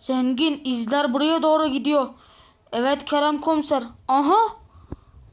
Zengin izler buraya doğru gidiyor. Evet Kerem komiser. Aha.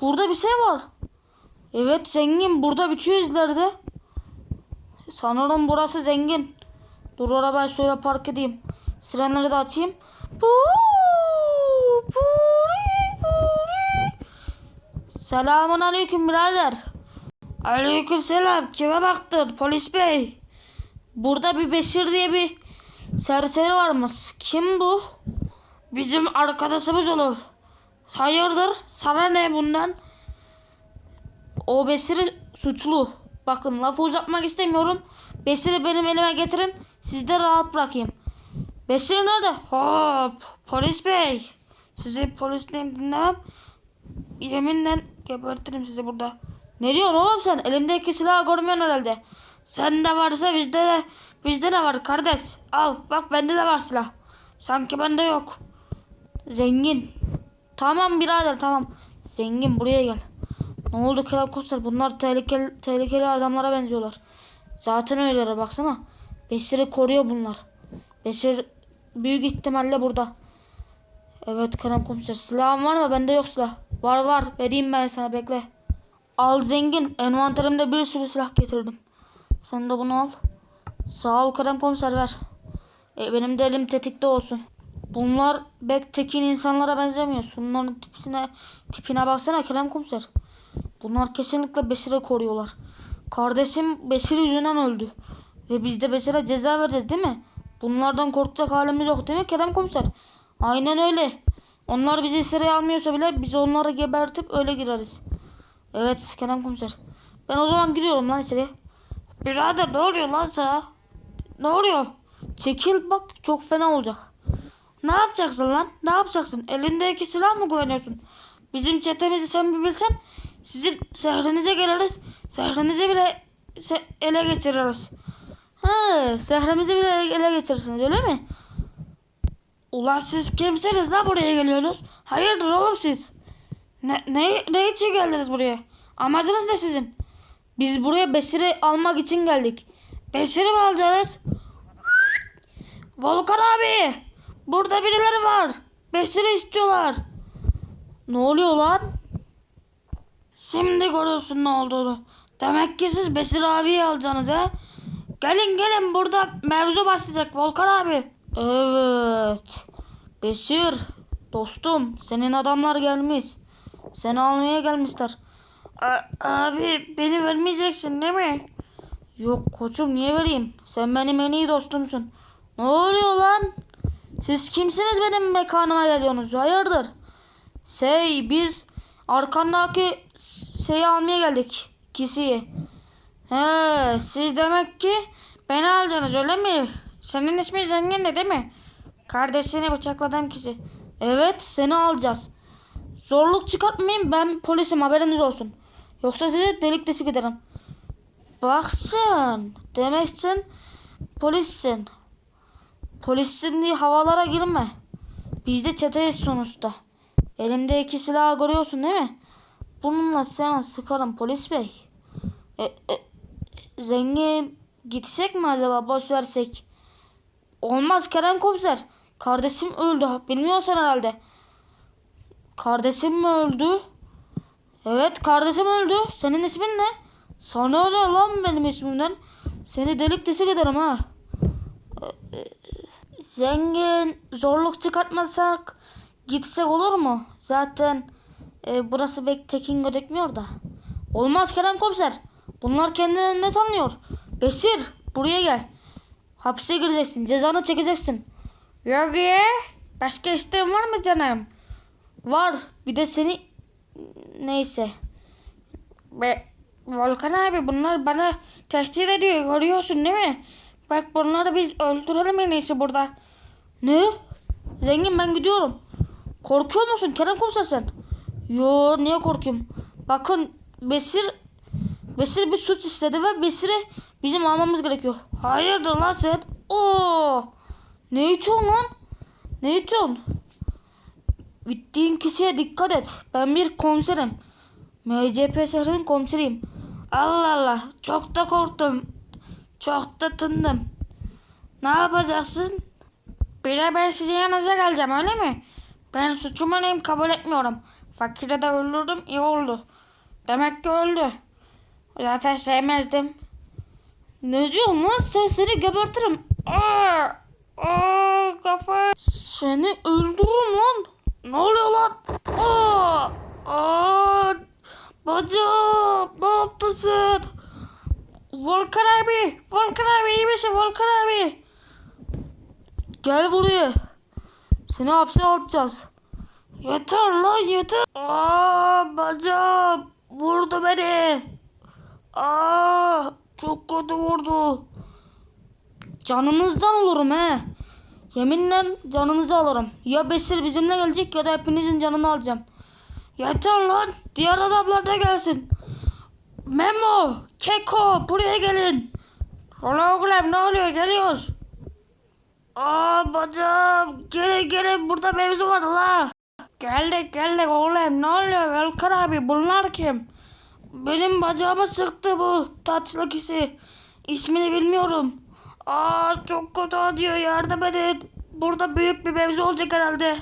Burada bir şey var. Evet zengin burada bitiyor izlerde. Sanırım burası zengin. Dur arabayı şöyle park edeyim. Sirenleri de açayım. Buri, buri. Selamun aleyküm birader. Aleyküm selam. Kime baktın polis bey? Burada bir Beşir diye bir serseri varmış. Kim bu? Bizim arkadaşımız olur. Hayırdır? Sana ne bundan? O Besir'i suçlu. Bakın lafı uzatmak istemiyorum. Besir'i benim elime getirin. Siz de rahat bırakayım. Besir nerede? Hop. Polis bey. Sizi polisliğim dinlemem. Yeminle gebertirim sizi burada. Ne diyorsun oğlum sen? Elimdeki silahı görmüyorsun herhalde. Sende varsa bizde de bizde ne var kardeş? Al bak bende de var silah. Sanki bende yok. Zengin. Tamam birader tamam. Zengin buraya gel. Ne oldu Kerem Komiser? Bunlar tehlikeli, tehlikeli adamlara benziyorlar. Zaten öyleler baksana. Beşir'i koruyor bunlar. Beşir büyük ihtimalle burada. Evet Kerem Komiser. Silahın var mı? Bende yok silah. Var var. Vereyim ben sana bekle. Al zengin. Envanterimde bir sürü silah getirdim. Sen de bunu al. Sağ ol Kerem Komiser ver. E, benim de elim tetikte olsun. Bunlar bek tekin insanlara benzemiyor. Şunların tipine, tipine baksana Kerem Komiser. Bunlar kesinlikle Beşir'i koruyorlar. Kardeşim Beşir yüzünden öldü. Ve biz de Beşir'e ceza vereceğiz değil mi? Bunlardan korkacak halimiz yok değil mi Kerem Komiser? Aynen öyle. Onlar bizi sıraya almıyorsa bile biz onları gebertip öyle gireriz. Evet Kerem Komiser. Ben o zaman giriyorum lan içeri. Birader ne oluyor lan sana? Ne oluyor? Çekil bak çok fena olacak. Ne yapacaksın lan? Ne yapacaksın? Elindeki silah mı kullanıyorsun? Bizim çetemizi sen bir bilsen sizin şehrinize geliriz. Şehrinizi bile ele geçiririz. He, şehrimizi bile ele geçirirsiniz öyle mi? Ulan siz kimsiniz la buraya geliyorsunuz? Hayırdır oğlum siz? Ne, ne, ne için geldiniz buraya? Amacınız ne sizin? Biz buraya Besir'i almak için geldik. Besir'i mi alacağız? Volkan abi! Burada birileri var. Besir'i istiyorlar. Ne oluyor lan? Şimdi görüyorsun ne olduğunu. Demek ki siz Besir abiyi alacaksınız ha? Gelin gelin burada mevzu başlayacak Volkan abi. Evet. Besir dostum senin adamlar gelmiş. Seni almaya gelmişler. A- abi beni vermeyeceksin değil mi? Yok koçum niye vereyim? Sen benim en iyi dostumsun. Ne oluyor lan? Siz kimsiniz benim mekanıma geliyorsunuz? Hayırdır? Şey biz arkandaki şeyi almaya geldik. Kişiyi. He siz demek ki beni alacaksınız öyle mi? Senin ismin zengin de değil mi? Kardeşini bıçakladığım kişi. Evet seni alacağız. Zorluk çıkartmayın ben polisim haberiniz olsun. Yoksa sizi delik deşik ederim. Bak sen. Demek sen polissin. Polissin diye havalara girme. Biz de çeteyiz sonuçta. Elimde iki silah görüyorsun değil mi? Bununla sana sıkarım polis bey. E, e, zengin gitsek mi acaba boş versek? Olmaz Kerem komiser. Kardeşim öldü. Bilmiyorsun herhalde. Kardeşim mi öldü? Evet kardeşim öldü. Senin ismin ne? Sana ne lan benim ismimden? Seni delik deşik ederim ha. Ee, e, Zengin zorluk çıkartmasak gitsek olur mu? Zaten e, burası pek tekin gözükmüyor da. Olmaz Kerem komiser. Bunlar kendilerini ne sanıyor? Besir buraya gel. Hapse gireceksin. Cezanı çekeceksin. Ya. Başka isteğin var mı canım? Var. Bir de seni neyse. Ve Volkan abi bunlar bana tehdit ediyor. Görüyorsun değil mi? Bak bunları biz öldürelim en iyisi burada. Ne? Zengin ben gidiyorum. Korkuyor musun Kerem komiser sen? Yo niye korkuyorum? Bakın Besir Besir bir suç istedi ve Besir'i bizim almamız gerekiyor. Hayırdır lan sen? Oo! Ne itiyorsun lan? Ne itiyorsun? Bittiğin kişiye dikkat et. Ben bir komiserim. MCP şehrinin komiseriyim. Allah Allah. Çok da korktum. Çok da tındım. Ne yapacaksın? Bir de ben sizin yanınıza geleceğim öyle mi? Ben suçumu neyim kabul etmiyorum. Fakiri de öldürdüm iyi oldu. Demek ki öldü. Zaten sevmezdim. Ne diyorsun lan sen seni gebertirim. Aa, aa kafa. Seni öldürürüm lan. Ne oluyor lan? Aa, aa, bacım ne yaptın sen? Volkan abi, Volkan abi iyi misin Volkan abi? Gel buraya. Seni hapse atacağız. Yeter lan yeter. Aa bacım vurdu beni. Aa çok kötü vurdu. Canınızdan olurum he. Yeminle canınızı alırım. Ya Besir bizimle gelecek ya da hepinizin canını alacağım. Yeter lan. Diğer adamlar da gelsin. Memo, Keko buraya gelin. Oğlum ne oluyor geliyoruz. Aa bacım gelin gelin burada mevzu var la. Geldik geldik oğlum ne oluyor Velkar abi bunlar kim? Benim bacağıma sıktı bu tatlı kişi. İsmini bilmiyorum. Aa çok kötü acıyor yardım edin. Burada büyük bir mevzu olacak herhalde.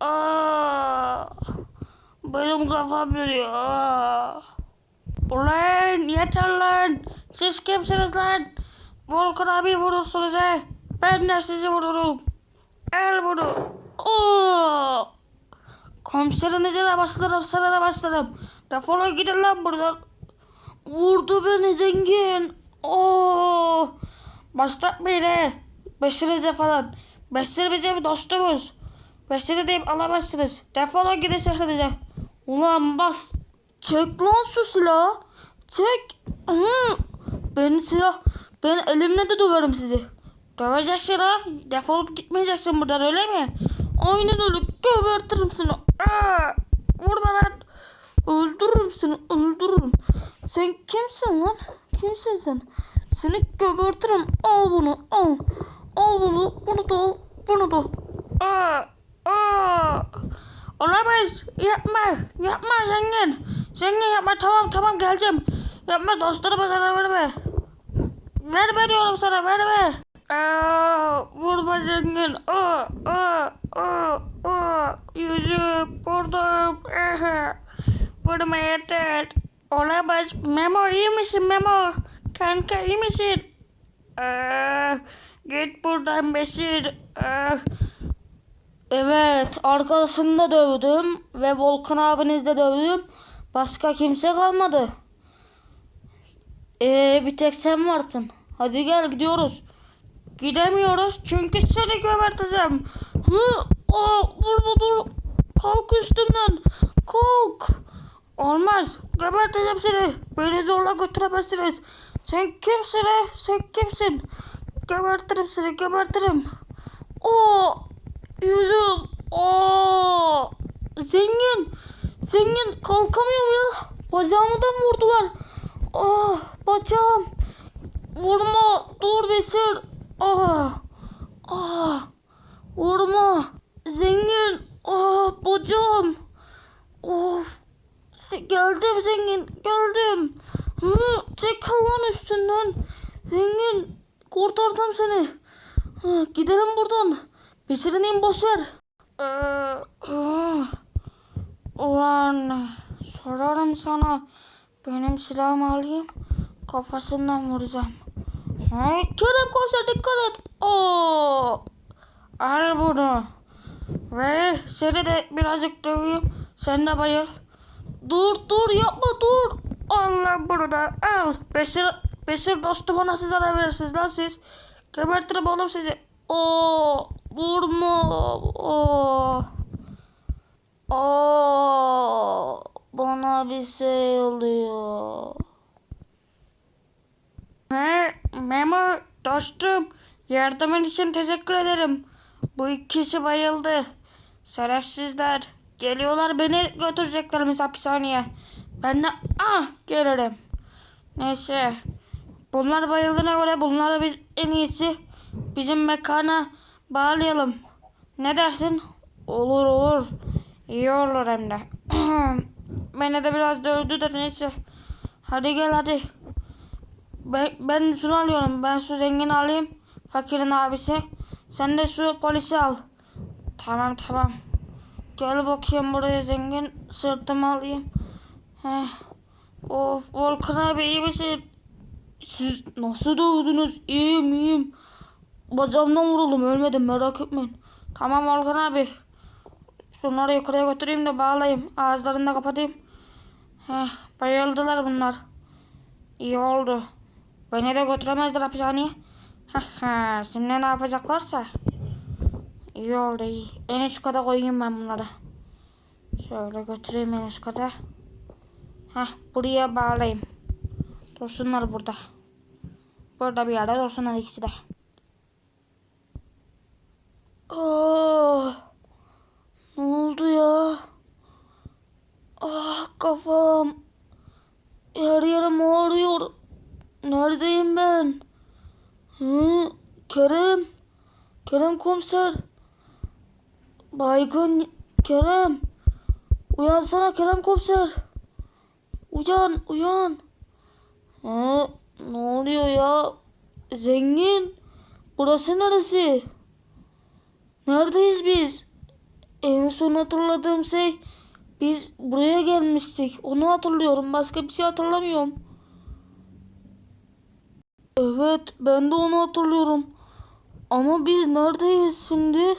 Aa, benim kafam dönüyor. Aa. Ulan yeter lan. Siz kimsiniz lan? Volkan abi vurursunuz he. Ben de sizi vururum. El bunu. Oo. Komiserinize de başlarım sana da başlarım. Defolun gidin lan buradan. Vurdu beni zengin. Oo. Başlatmayın he. Beşirize falan. Beşir bizim dostumuz. Beşir'i deyip alamazsınız. Defolun gidin şehrinize. Ulan bas. Çek lan şu silahı. Çek. Hı. Ben silah. Ben elimle de döverim sizi. Döveceksin ha. Defolup gitmeyeceksin buradan öyle mi? Aynen öyle. Gebertirim seni. Aa, vurma lan. Öldürürüm seni. Öldürürüm. Sen kimsin lan? Kimsin sen? Seni gebertirim. Al bunu. Al. Al bunu. Bunu da al. Bunu da al. Aa, aa. Olamaz. Yapma. Yapma zengin. Zengin yapma. Tamam tamam geleceğim. Yapma dostlarıma zarar verme. Verme diyorum sana verme. Aa, vurma zengin. Aa, aa, aa, aa. Yüzüm, burnum. Aha. Vurma yeter. Olamaz. Memo iyi misin Memo? Kanka iyi misin? Aa, git buradan Besir. Aa. Evet, arkadaşını da dövdüm ve Volkan abiniz de dövdüm. Başka kimse kalmadı. Ee, bir tek sen varsın. Hadi gel gidiyoruz. Gidemiyoruz çünkü seni geberteceğim. Hı, aa, vurma dur. Kalk üstümden. Kalk. Olmaz. Geberteceğim seni. Beni zorla götüremezsiniz. Sen kimsin he? Sen kimsin? Gebertirim seni gebertirim. Oo, yüzüm. Oo, zengin. Zengin kalkamıyorum ya. Bacağımı da vurdular? Ah bacağım. Vurma. Dur Besir. Ah. Ah. Vurma. Zengin. Ah bacağım. Of. Geldim zengin. Geldim. Hı, çek lan üstünden. Zengin. Kurtardım seni. Ha, gidelim buradan. Besir'in boş ver. Ee, ah. Ulan sorarım sana. Benim silahımı alayım. Kafasından vuracağım. Hey, Kerem komiser dikkat et. Oo. Al bunu. Ve seni de birazcık döveyim. Sen de bayıl. Dur dur yapma dur. Allah bunu da al. Beşir, Beşir dostuma nasıl zarar verirsiniz lan siz? Gebertirim oğlum sizi. Oo, vurma. Oo. Oo, bir şey oluyor. He, Memo dostum yardımın için teşekkür ederim. Bu iki kişi bayıldı. Şerefsizler. Geliyorlar beni götüreceklermiş hapishaneye. Ben de ah gelirim. Neyse. Bunlar bayıldığına göre bunları biz en iyisi bizim mekana bağlayalım. Ne dersin? Olur olur. İyi olur hem de. Beni de biraz dövdü de neyse. Hadi gel hadi. Ben, ben şunu alıyorum. Ben şu zengin alayım. Fakirin abisi. Sen de şu polisi al. Tamam tamam. Gel bakayım buraya zengin. Sırtıma alayım. Heh. Of Volkan abi iyi misin? Siz nasıl dövdünüz? İyiyim iyiyim. Bacağımdan vuruldum ölmedim merak etmeyin. Tamam Volkan abi. Şunları yukarıya götüreyim de bağlayayım. Ağızlarını da kapatayım. Heh, bayıldılar bunlar. İyi oldu. Beni de götüremezler hapishaneye. Şimdi ne yapacaklarsa. İyi oldu iyi. En üst kata koyayım ben bunları. Şöyle götüreyim en üst kata. Heh, buraya bağlayayım. Dursunlar burada. Burada bir yerde dursunlar ikisi de. Oh, ne oldu ya? Ah kafam. Her yerim ağrıyor. Neredeyim ben? Hı, Kerem. Kerem komiser. Baygın Kerem. Uyansana Kerem komiser. Uyan, uyan. Ha, ne oluyor ya? Zengin. Burası neresi? Neredeyiz biz? En son hatırladığım şey biz buraya gelmiştik. Onu hatırlıyorum. Başka bir şey hatırlamıyorum. Evet, ben de onu hatırlıyorum. Ama biz neredeyiz şimdi?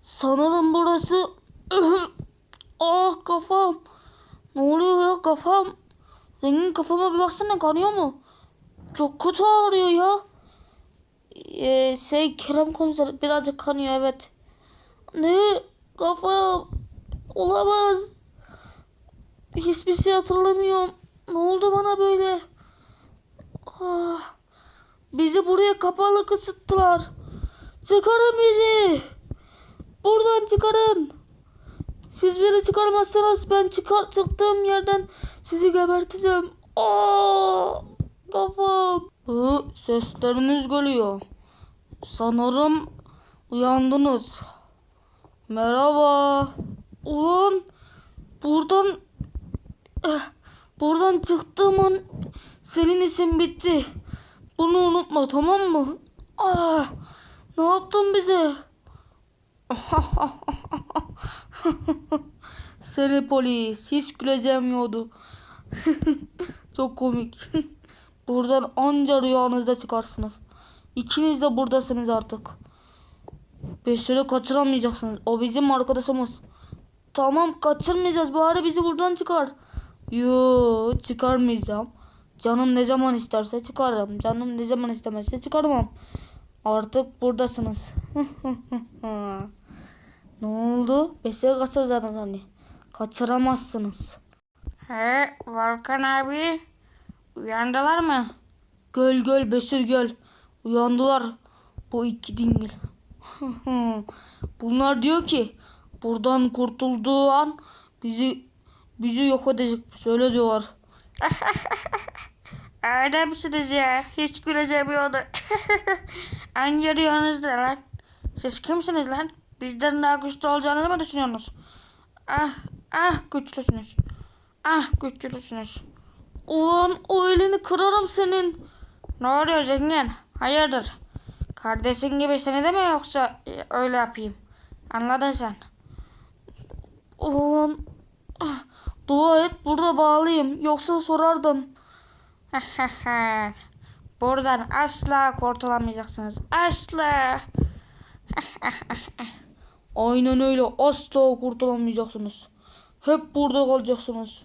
Sanırım burası... ah kafam. Ne oluyor ya kafam? Zengin kafama bir baksana kanıyor mu? Çok kötü ağrıyor ya. Ee, şey Kerem komiser birazcık kanıyor evet. Ne? Kafam. Olamaz. Hiçbir şey hatırlamıyorum. Ne oldu bana böyle? Ah, bizi buraya kapalı kısıttılar. Çıkarın bizi. Buradan çıkarın. Siz beni çıkarmazsanız ben çıkar çıktığım yerden sizi geberteceğim. Aa, kafam. Hı, sesleriniz geliyor. Sanırım uyandınız. Merhaba. Ulan buradan eh, buradan çıktığım an senin isim bitti. Bunu unutma tamam mı? Ah, ne yaptın bize? Seni polis hiç güleceğim yoktu. Çok komik. Buradan anca rüyanızda çıkarsınız. İkiniz de buradasınız artık. Beşir'i kaçıramayacaksınız. O bizim arkadaşımız. Tamam kaçırmayacağız. Bari bizi buradan çıkar. Yo çıkarmayacağım. Canım ne zaman isterse çıkarım. Canım ne zaman istemezse çıkarmam. Artık buradasınız. ne oldu? Beşir kaçıracağız hani. Kaçıramazsınız. He Volkan abi. Uyandılar mı? Göl göl Beşir göl. Uyandılar. Bu iki dingil. Bunlar diyor ki buradan kurtulduğu an bizi bizi yok edecek. Söyle diyorlar. Misiniz ya? Hiç güleceğim yoktu. Anca rüyanızda lan. Siz kimsiniz lan? Bizden daha güçlü olacağınızı mı düşünüyorsunuz? Ah, ah güçlüsünüz. Ah güçlüsünüz. Ulan o elini kırarım senin. Ne oluyor zengin? Hayırdır? Kardeşin gibi seni de mi yoksa e, öyle yapayım? Anladın sen. Ulan ah, dua et burada bağlıyım. Yoksa sorardım. Buradan asla kurtulamayacaksınız. Asla. Aynen öyle. Asla kurtulamayacaksınız. Hep burada kalacaksınız.